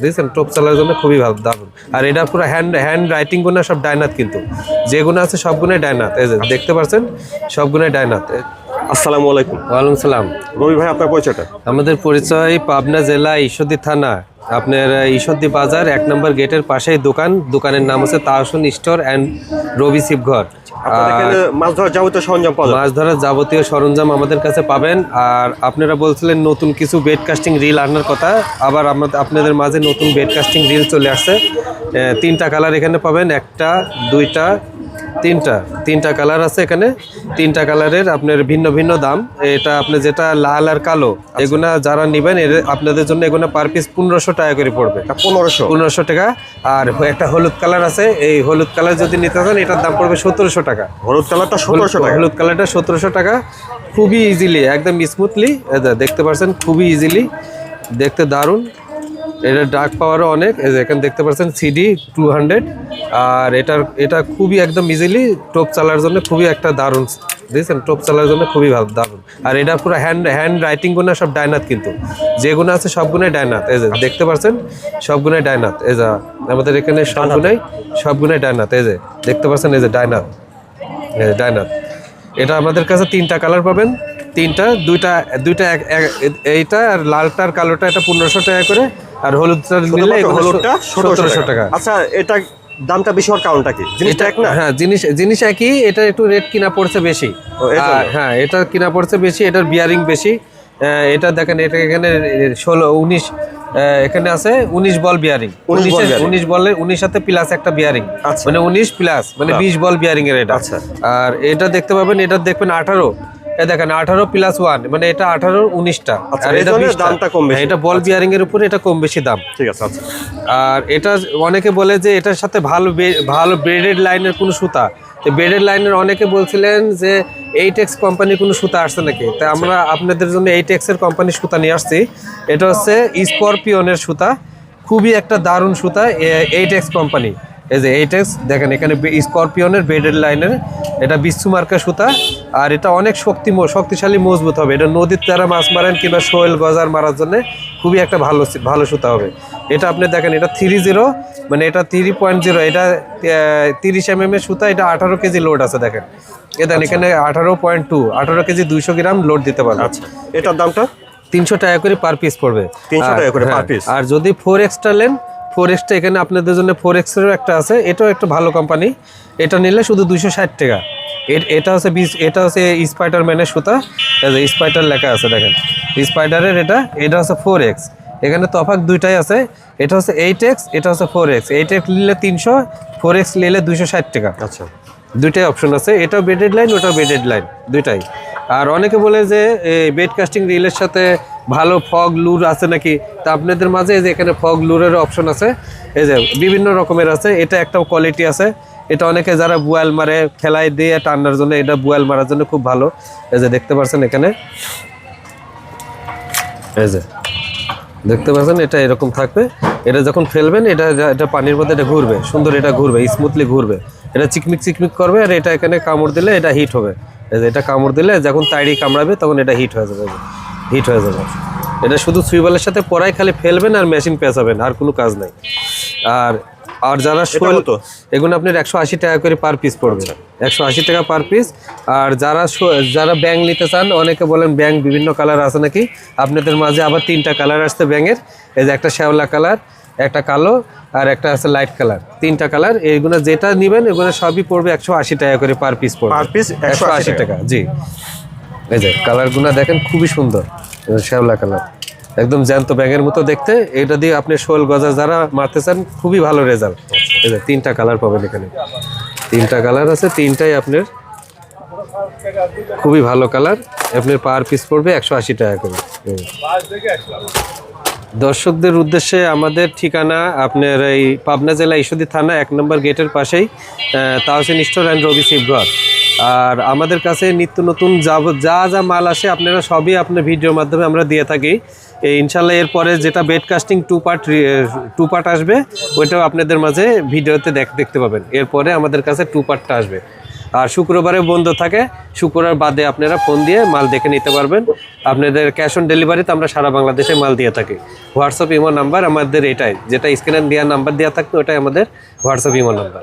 বুঝছেন টোপ চালার জন্য খুবই ভালো, দারুণ। আর এটা পুরো হ্যান্ড হ্যান্ড রাইটিং গুণা সব ডায়নাত কিন্তু। যেগুলো আছে সব গুণে ডায়নাত এই যে দেখতে পাচ্ছেন সবগুলোই ডায়নাত আসসালামু আলাইকুম। ওয়ালাইকুম সালাম। রবি ভাই আপনার পরিচয়টা? আমাদের পরিচয় পাবনা জেলা ঈশ্বরদী থানা। আপনার ঈশ্বরদী বাজার এক নম্বর গেটের পাশেই দোকান। দোকানের নাম হচ্ছে তাহসন স্টোর অ্যান্ড রবি শিবঘর। মাছ ধরার যাবতীয় সরঞ্জাম যায় মাছ ধরার যাবতীয় সরঞ্জাম আমাদের কাছে পাবেন। আর আপনারা বলছিলেন নতুন কিছু বেড কাস্টিং রিল আনার কথা। আবার আমাদের আপনাদের মাঝে নতুন বেড কাস্টিং রিল চলে আসছে। তিনটা কালার এখানে পাবেন। একটা দুইটা তিনটা তিনটা কালার আছে এখানে। তিনটা কালারের আপনার ভিন্ন ভিন্ন দাম। এটা আপনি যেটা লাল আর কালো এগুলা যারা নেবেন এর আপনাদের জন্য এগুলো পার পিস পনেরোশো টাকা করে পড়বে। পনেরোশো। পনেরোশো টাকা। আর একটা হলুদ কালার আছে এই হলুদ কালার যদি নিতে চান এটার দাম পড়বে সতেরোশো টাকা। হলুদ কালারটা সতেরোশো টাকা। হলুদ কালারটা সতেরোশো টাকা। খুবই ইজিলি একদম স্মুথলি দেখতে পাচ্ছেন খুবই ইজিলি দেখতে দারুণ। এটা ডার্ক পাওয়ারও অনেক এই যে এখানে দেখতে পাচ্ছেন সিডি টু হান্ড্রেড আর এটার এটা খুবই একদম ইজিলি টোপ চালার জন্য খুবই একটা দারুণ বুঝছেন টোপ চালার জন্য খুবই ভালো দারুণ। আর এটা পুরো হ্যান্ড হ্যান্ড রাইটিংগুলো সব ডায়নাত কিন্তু। যেগুলো আছে সবগুলোই ডায়নাত এই যে দেখতে পাচ্ছেন সবগুলোই ডায়নাত এই যে আমাদের এখানে সবগুলোই সবগুলোই ডায়নাত এই যে দেখতে পাচ্ছেন এই যে ডায়নাত এই যে ডায়নাত এটা আমাদের কাছে তিনটা কালার পাবেন। তিনটা দুইটা দুইটা এইটা আর লালটা আর কালোটা এটা পনেরোশো টাকা করে। আর হলুদটা নিলে হলুদটা সতেরোশো টাকা। আচ্ছা এটা দামটা বেশি হওয়ার কারণটা কি? জিনিসটা এক না? হ্যাঁ জিনিস জিনিস একই এটা একটু রেট কিনা পড়ছে বেশি। হ্যাঁ এটা কিনা পড়ছে বেশি এটার বিয়ারিং বেশি। এটা দেখেন এটা এখানে ষোলো উনিশ আহ, এখানে আছে উনিশ বল বিয়ারিং 19 বল bearing। উনিশ বলের উনিশ সাথে প্লাস একটা বিয়ারিং আচ্ছা। মানে উনিশ প্লাস মানে। বিশ বল বিয়ারিং এর এটা। আচ্ছা। আর এটা দেখতে পাবেন এটা দেখবেন আঠারো। এ দেখেন আঠারো প্লাস ওয়ান মানে এটা আঠারো উনিশটা। আচ্ছা, আর এটা দামটা কম হ্যাঁ, এটা বল বিয়ারিং এর উপরে এটা কম বেশি দাম। ঠিক আছে আচ্ছা। আর এটা অনেকে বলে যে এটার সাথে ভালো ভালো ব্রেডেড লাইনের কোনো সুতা। তো ব্রেডেড লাইনের অনেকে বলছিলেন যে এইটেক্স কোম্পানির কোনো সুতা আসছে নাকি? তা আমরা আপনাদের জন্য এইটেক্সের কোম্পানির সুতা নিয়ে আসছি। এটা হচ্ছে স্করপিয়নের সুতা। খুবই একটা দারুণ সুতা এইটেক্স কোম্পানি এই যে এইটেক্স দেখেন এখানে স্করপিয়নের ব্রেডেড লাইনের এটা বিশ্বু মার্কা সুতা আর এটা অনেক শক্তি শক্তিশালী মজবুত হবে। এটা নদীর তারা মাছ মারেন কিংবা শোয়েল গজার মারার জন্য খুবই একটা ভালো ভালো সুতা হবে। এটা আপনি দেখেন এটা থ্রি জিরো মানে এটা থ্রি পয়েন্ট জিরো এটা তিরিশ এম এম এর সুতা এটা আঠারো কেজি লোড আছে দেখেন। এ দেখেন এখানে আঠারো পয়েন্ট টু আঠারো কেজি দুইশো গ্রাম লোড দিতে পারবে আচ্ছা। এটার দামটা? তিনশো টাকা করে পার পিস পড়বে। 300 আর- টাকা করে per হ্যাঁ, piece। আর যদি ফোর এক্সট্রা নেন ফোর এক্সট্রা এখানে আপনাদের জন্য ফোর এক্সেরও একটা আছে। এটাও একটা ভালো কোম্পানি এটা নিলে শুধু দুইশো ষাট টাকা। এটা হচ্ছে বিশ এটা হচ্ছে স্পাইডার ম্যানের সুতা স্পাইডার লেখা আছে দেখেন। স্পাইডারের এটা এটা হচ্ছে ফোর এক্স এখানে তফাৎ দুইটাই আছে। এটা হচ্ছে এইট এক্স এটা হচ্ছে ফোর এক্স এইট এক্স নিলে তিনশো ফোর এক্স নিলে দুইশো ষাট টাকা। আচ্ছা। দুইটাই অপশন আছে। এটাও বেডেড লাইন ওটাও বেডেড লাইন দুইটাই। আর অনেকে বলে যে বেড কাস্টিং রিলের সাথে ভালো ফগ লুর আছে নাকি? তা আপনাদের মাঝে এই যে এখানে ফগ লুরের অপশন আছে। এই যে বিভিন্ন রকমের আছে, এটা একটা কোয়ালিটি আছে। এটা অনেকে যারা বুয়াল মারে, খেলায় দিয়ে টান্নার জন্য এটা বুয়াল মারার জন্য খুব ভালো। এই যে দেখতে পাচ্ছেন এখানে। এই যে দেখতে পাচ্ছেন, এটা এরকম থাকবে। এটা যখন ফেলবেন, এটা এটা পানির মধ্যে এটা ঘুরবে। সুন্দর এটা ঘুরবে স্মুথলি ঘুরবে। এটা চিকমিক চিকমিক করবে আর এটা এখানে কামড় দিলে এটা হিট হবে। এটা কামড় দিলে যখন তাইড়ি কামড়াবে, তখন এটা হিট হয়ে যাবে। হিট হয়ে যাবে। এটা শুধু সুইবলের সাথে পরাই খালি ফেলবেন আর মেশিন পেঁচাবেন আর কোনো কাজ নাই। আর আর যারা শোল? এগুলো আপনার একশো আশি টাকা করে পার পিস পড়বে। একশো আশি টাকা পার পিস আর যারা যারা ব্যাং নিতে চান অনেকে বলেন ব্যাং বিভিন্ন কালার আছে নাকি? আপনাদের মাঝে আবার তিনটা কালার আসছে ব্যাঙের। এই যে একটা শ্যাওলা কালার একটা কালো আর একটা আছে লাইট কালার। তিনটা কালার এইগুলো যেটা নেবেন এগুলো সবই পড়বে একশো আশি টাকা করে পার পিস পড়বে। পার পিস একশো আশি টাকা জি। এই যে কালারগুলো দেখেন খুবই সুন্দর শ্যাওলা কালার একদম জ্যান্ত ব্যাঙের মতো দেখতে, এটা দিয়ে আপনি শোল গজা যারা মারতে চান খুবই ভালো রেজাল্ট এই যে তিনটা কালার পাবেন এখানে। তিনটা কালার আছে, তিনটাই আপনার খুবই ভালো কালার আপনার পার পিস পড়বে একশো আশি টাকা করে। দর্শকদের উদ্দেশ্যে আমাদের ঠিকানা আপনার এই পাবনা জেলা ঈশ্বরদী থানা এক নম্বর গেটের পাশেই তাহসেন স্টোর অ্যান্ড রবি শিবঘর আর আমাদের কাছে নিত্য নতুন যা যা মাল আসে আপনারা সবই আপনার ভিডিওর মাধ্যমে আমরা দিয়ে থাকি। ইনশাল্লাহ এরপরে যেটা bed casting two part two part আসবে, ওইটাও আপনাদের মাঝে ভিডিওতে দেখ দেখতে পাবেন। এরপরে আমাদের কাছে টু পার্টটা আসবে। আর শুক্রবারে বন্ধ থাকে, শুক্রবার বাদে আপনারা ফোন দিয়ে মাল দেখে নিতে পারবেন। আপনাদের ক্যাশ অন ডেলিভারিতে আমরা সারা বাংলাদেশে মাল দিয়ে থাকি। হোয়াটসঅ্যাপ ইমো নাম্বার আমাদের এটাই, যেটা স্ক্রিনে দেওয়া নাম্বার দেওয়া থাকবে, ওটাই আমাদের হোয়াটসঅ্যাপ ইমো নাম্বার